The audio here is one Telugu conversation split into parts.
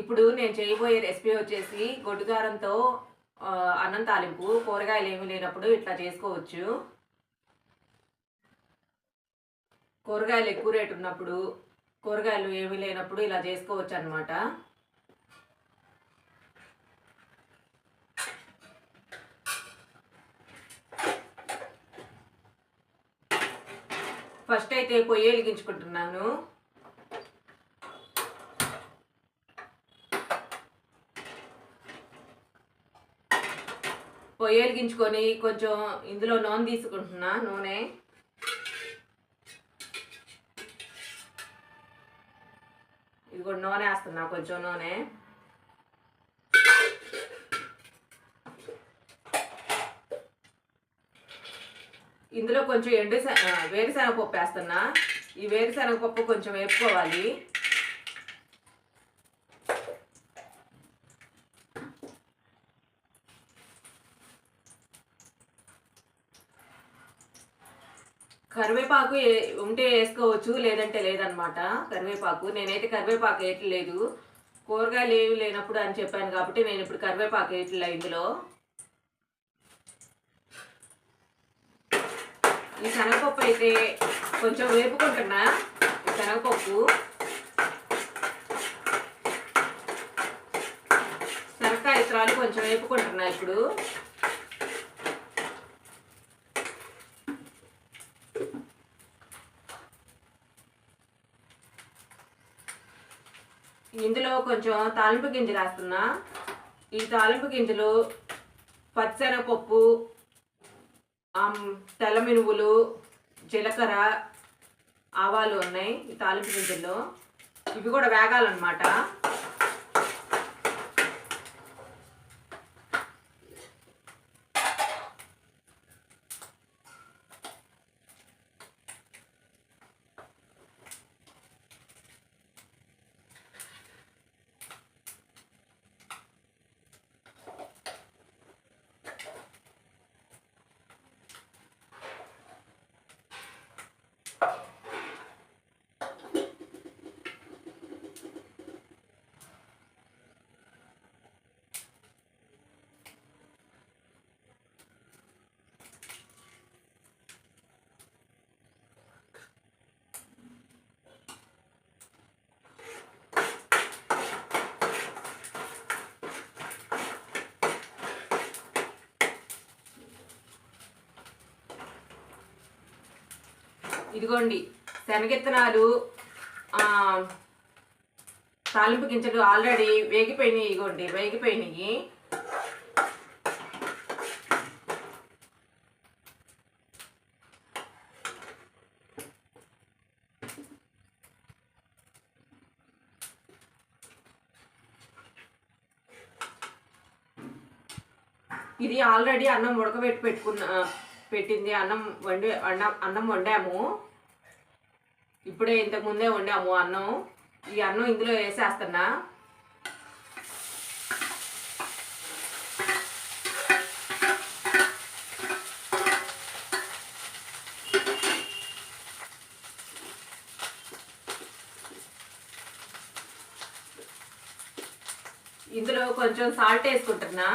ఇప్పుడు నేను చేయబోయే రెసిపీ వచ్చేసి గొడ్డుగారంతో అన్నం తాలింపు కూరగాయలు ఏమీ లేనప్పుడు ఇట్లా చేసుకోవచ్చు. కూరగాయలు ఎక్కువ రేటు ఉన్నప్పుడు కూరగాయలు ఏమీ లేనప్పుడు ఇలా చేసుకోవచ్చు అనమాట ఫస్ట్ అయితే పొయ్యి వెలిగించుకుంటున్నాను. పొయ్యి వెలిగించుకొని కొంచెం ఇందులో నూనె తీసుకుంటున్నా నూనె. ఇది కూడా నూనె వేస్తున్నా కొంచెం నూనె. ఇందులో కొంచెం ఎండు శ- వేరుశనగ పప్పు వేస్తున్నా. ఈ వేరుశెనగ పప్పు కొంచెం వేపుకోవాలి. కరివేపాకు ఏ- ఉంటే వేసుకోవచ్చు లేదంటే లేదనమాట కరివేపాకు నేనైతే కరివేపాకు వేయట్లేదు. కూరగాయలు ఏవి లేనప్పుడు అని చెప్పాను కాబట్టి నేను ఇప్పుడు కరివేపాకు వేయట్లే ఇందులో. ఈ శనగపప్పు అయితే కొంచెం వేపుకుంటున్నా ఈ శనగపప్పు. శనగకాయ ఇతరాలు కొంచెం వేపుకుంటున్నా ఇప్పుడు. ఇందులో కొంచెం తాలింపు గింజలు వేస్తున్నా ఈ తాలింపు గింజలు పచ్చనపప్పు తెల్ల మినువులు జీలకర్ర ఆవాలు ఉన్నాయి ఈ తాలింపు గింజల్లో. ఇవి కూడా వేగాలన్నమాట. ఇదిగోండి శనగిత్తనాలు తాలింపు గింజలు ఆల్రెడీ వేగిపోయినాయి ఇదిగోండి వేగిపోయినాయి. ఇది ఆల్రెడీ అన్నం ఉడకబెట్టి పెట్టుకున్న పెట్టింది అన్నం వండి అన్నం అన్నం వండాము. ఇప్పుడే ఇంతకుముందే వండాము అన్నం. ఈ అన్నం ఇందులో వేసేస్తున్నా. ఇందులో కొంచెం సాల్ట్ వేసుకుంటున్నా.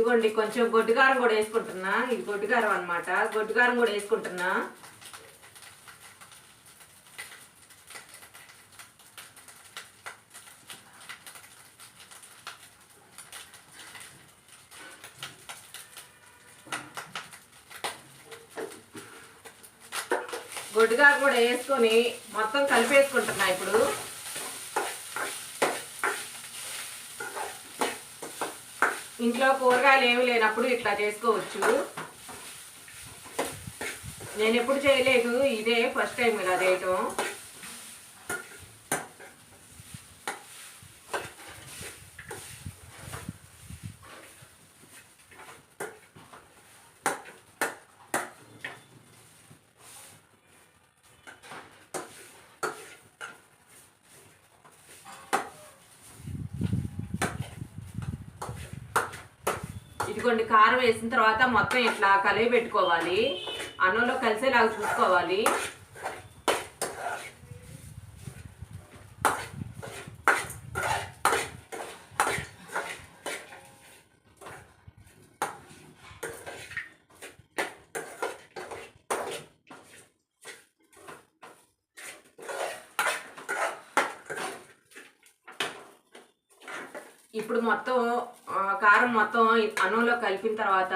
ఇదిగోండి కొంచెం గొడ్డుకారం కూడా వేసుకుంటున్నా. ఇది గొడ్డుకారం అన్నమాట. గొడ్డుకారం కూడా వేసుకుంటున్నా. గొడ్డుకారం కూడా వేసుకొని మొత్తం కలిపేసుకుంటున్నా ఇప్పుడు. ఇంట్లో కూరగాయలు ఏమి లేనప్పుడు ఇట్లా చేసుకోవచ్చు. నేను ఎప్పుడు చేయలేదు ఇదే ఫస్ట్ టైం ఇలా చేయటం. ఇదిగోండి కారం వేసిన తర్వాత మొత్తం ఇట్లా కలిపి పెట్టుకోవాలి. అన్నంలో కలిసేలాగా చూసుకోవాలి. ఇప్పుడు మొత్తం కారం మొత్తం అన్నంలో కలిపిన తర్వాత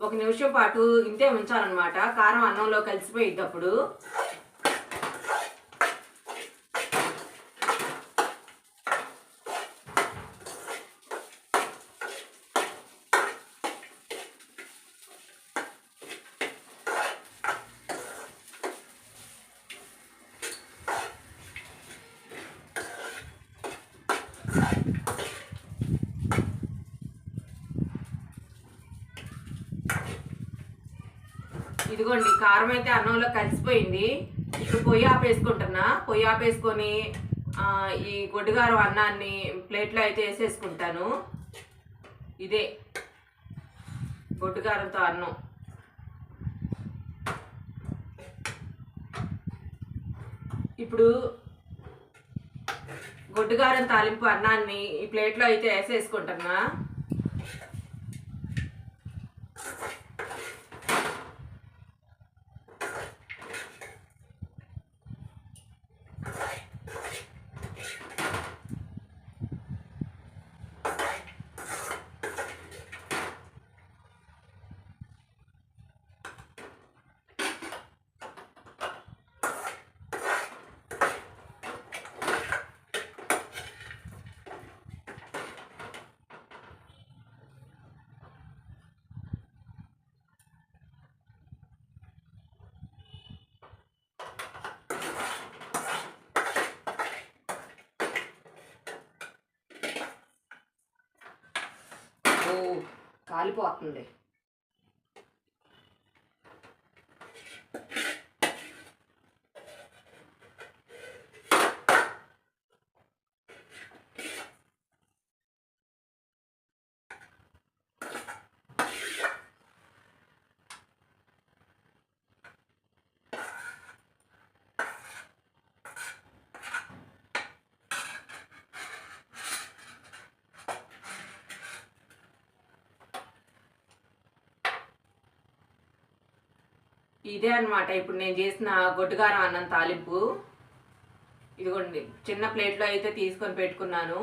ఒక నిమిషం పాటు ఇంతే ఉంచాలన్నమాట. కారం అన్నంలో కలిసిపోయిద్ది అప్పుడు. ఇదిగోండి కారం అయితే అన్నంలో కలిసిపోయింది. ఇప్పుడు పొయ్యి ఆపేసుకుంటున్నా. పొయ్యి ఆపేసుకొని ఈ గొడ్డుగారం అన్నాన్ని ప్లేట్లో అయితే వేసేసుకుంటాను. ఇదే గొడ్డుగారంతో అన్నం. ఇప్పుడు గొడ్డుగారం తాలింపు అన్నాన్ని ఈ ప్లేట్లో అయితే వేసేసుకుంటున్నా. కాలిపోతుంది. ఇదే అనమాట ఇప్పుడు నేను చేసిన గొడ్డుగారం అన్నం తాలింపు. ఇదిగోండి చిన్న ప్లేట్లో అయితే తీసుకొని పెట్టుకున్నాను.